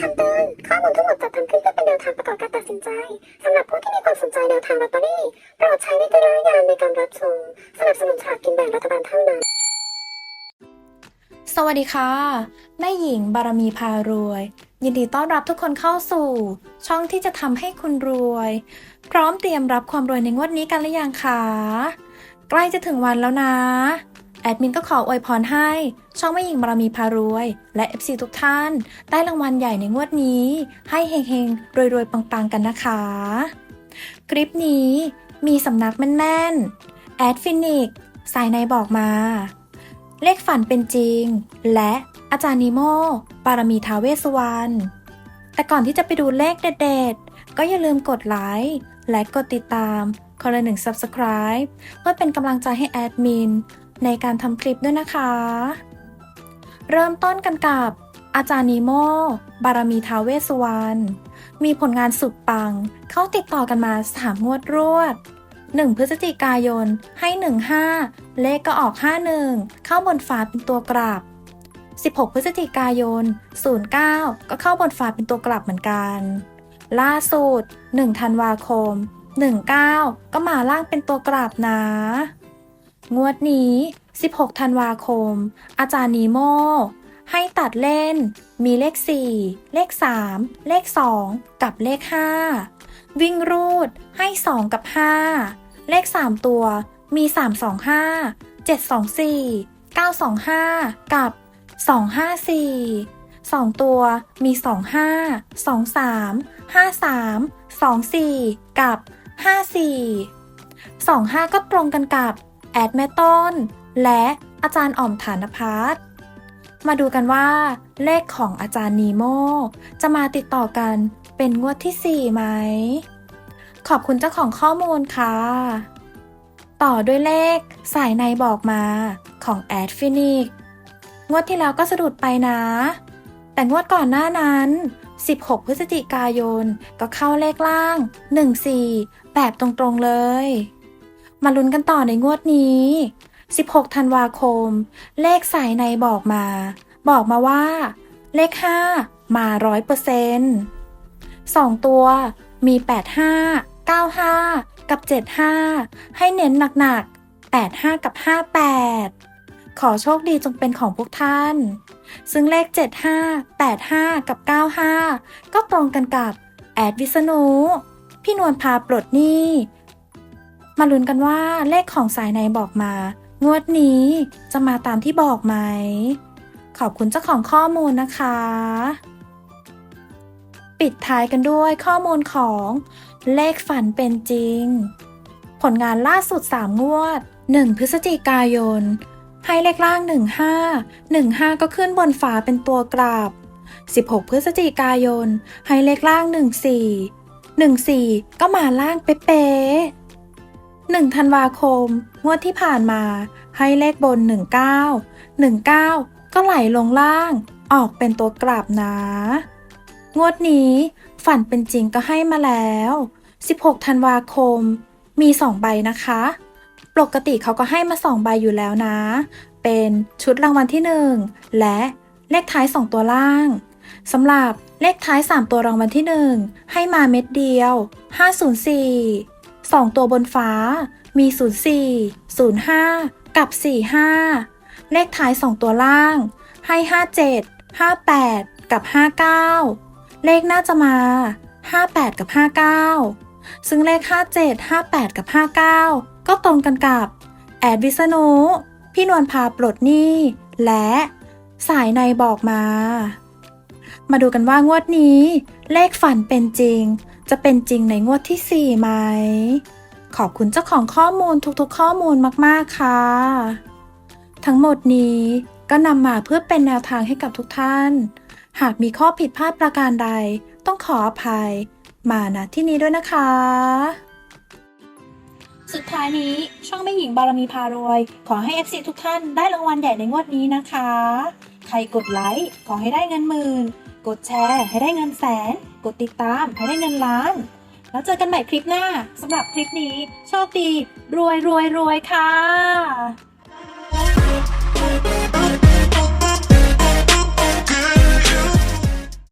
คำเตือนข้อมูลทั้งหมดจัดทำขึ้นเพื่อเป็นแนวทางประกอบการตัดสินใจสำหรับผู้ที่มีความสนใจแนวทางลอตเตอรี่โปรดใช้วิจารณญาณในการรับชมสนับสนุนฉากกินแบ่งรัฐบาลเท่านั้น สวัสดีค่ะ แม่หญิงบารมีพารวย ยินดีต้อนรับทุกคนเข้าสู่ ช่องที่จะทำให้คุณรวย พร้อมเตรียมรับความรวยในงวดนี้กันหรือยังคะใกล้จะถึงวันแล้วนะ แอดมินก็ขออวยพรให้ ช่องแม่หญิงบารมีพารวย และ FC ทุกท่าน ได้รางวัลใหญ่ในงวดนี้ ให้เฮงๆ รวยๆ ปังๆ กันนะคะ คลิปนี้มีสำนักแม่นๆ แอดฟินิกสายในบอกมา เลขฝันเป็นจริง และอาจารย์นิโมปารมีทาเวสวรรณแต่ก่อนที่จะไปดูเลขเด็ดๆ ก็อย่าลืมกดไลค์และกดติดตามคนละหนึ่ง Subscribe เพื่อเป็นกำลังใจให้แอดมิน ในการทำคลิปด้วยนะคะ เริ่มต้นกันกับอาจารย์นิโม บารมีทาเวสวรรณ มีผลงานสุดปัง เข้าติดต่อกันมาสามงวดรวด 1 พฤศจิกายนให้ 15 เลขก็ออก 51 เข้าบนฝาเป็นตัวกลับ 16 พฤศจิกายน 09 ก็เข้าบนฝาเป็นตัวกลับเหมือนกัน ล่าสุด 1 ธันวาคม 19 ก็มาล่างเป็นตัวกลับนะ งวดนี้ 16 ธันวาคม อาจารย์นีโม ให้ตัดเล่น มีเลข 4 เลข 3 เลข 2 กับเลข 5 วิ่งรูดให้ 2 กับ 5 เลข 3 ตัว มี 325 724 925 กับ 254 2 ตัวมี 25 23 53 24 กับ 54 25 ก็ตรงกันกับ แอดแม่ต้น และอาจารย์อ่อมฐานพัฒน์มาดูกันว่า เลขของอาจารย์นีโมจะมาติดต่อกันเป็นงวดที่ 4 ไหม ขอบคุณเจ้าของข้อมูลค่ะ ต่อด้วยเลขสายในบอกมาของแอดฟินิกงวดที่แล้วก็สะดุดไปนะ แต่งวดก่อนหน้านั้น 16 พฤศจิกายนก็เข้าเลขล่าง 14 แบบตรงๆเลย มาลุ้นกันต่อในงวดนี้ 16 ธันวาคม เลขสายในบอกมา บอกมาว่า เลข 5 มา100% 2ตัวมี 85 95 กับ 75 ให้เน้นหนักๆ 85 กับ 58 ขอโชคดีจงเป็นของพวกท่าน ซึ่งเลข 75 85 กับ 95 ก็ตรงกันกับ แอดวิษณุพี่นวลพาปลดหนี้ มาลุ้นกันว่าเลขของสายในบอกมา งวดนี้จะมาตามที่บอกไหม ขอบคุณเจ้าของข้อมูลนะคะ ปิดท้ายกันด้วยข้อมูลของเลขฝันเป็นจริง ผลงานล่าสุด 3 งวด 1 พฤศจิกายน ให้เลขล่าง 15 15 ก็ขึ้นบนฝาเป็นตัวกราบ 16 พฤศจิกายน ให้เลขล่าง 14 14 ก็มาล่างเป๊ะๆ 1 ธันวาคม งวดที่ผ่านมา ให้เลขบน 19 19 ก็ไหลลงล่าง ออกเป็นตัวกราบนะ งวดนี้ ฝันเป็นจริงก็ให้มาแล้ว 16 ธันวาคม มี 2 ใบนะคะ ปกติเขาก็ให้มา 2 ใบอยู่แล้วนะ เป็นชุดรางวัลที่ 1 และเลขท้าย 2 ตัวล่างสำหรับเลขท้าย 3 ตัวรางวัลที่ 1 ให้มาเม็ดเดียว 504 2 ตัวบนฟ้า มี 04 05 กับ 45 เลขท้าย 2 ตัวล่าง ให้ 57 58 กับ 59 เลขน่าจะมา 58 กับ 59 ซึ่งเลข 57 58 กับ 59 ก็ตรงกันกับ แอดวิษณุพี่นวลพาปลดหนี้และสายในบอกมา มาดูกันว่างวดนี้ เลขฝันเป็นจริง จะเป็นจริงในงวดที่ 4 ไหม ขอบคุณเจ้าของข้อมูลทุกๆ ข้อมูลมากๆ ค่ะ ทั้งหมดนี้ก็นำมาเพื่อเป็นแนวทางให้กับทุกท่าน หากมีข้อผิดพลาดประการใด ต้องขออภัย มาณที่นี้ด้วยนะคะ สุดท้ายนี้ช่องแม่หญิงบารมีพารวย ขอให้ FC ทุกท่านได้รางวัลใหญ่ในงวดนี้นะคะ รกดไลค์ขอให้ได้เงินหมื่น กดแชร์ให้ได้เงินแสน กดติดตามให้ได้เงินล้าน แล้วเจอกันใหม่คลิปหน้าสำหรับคลิปนี้ โชคดี รวยรวยรวยค่ะ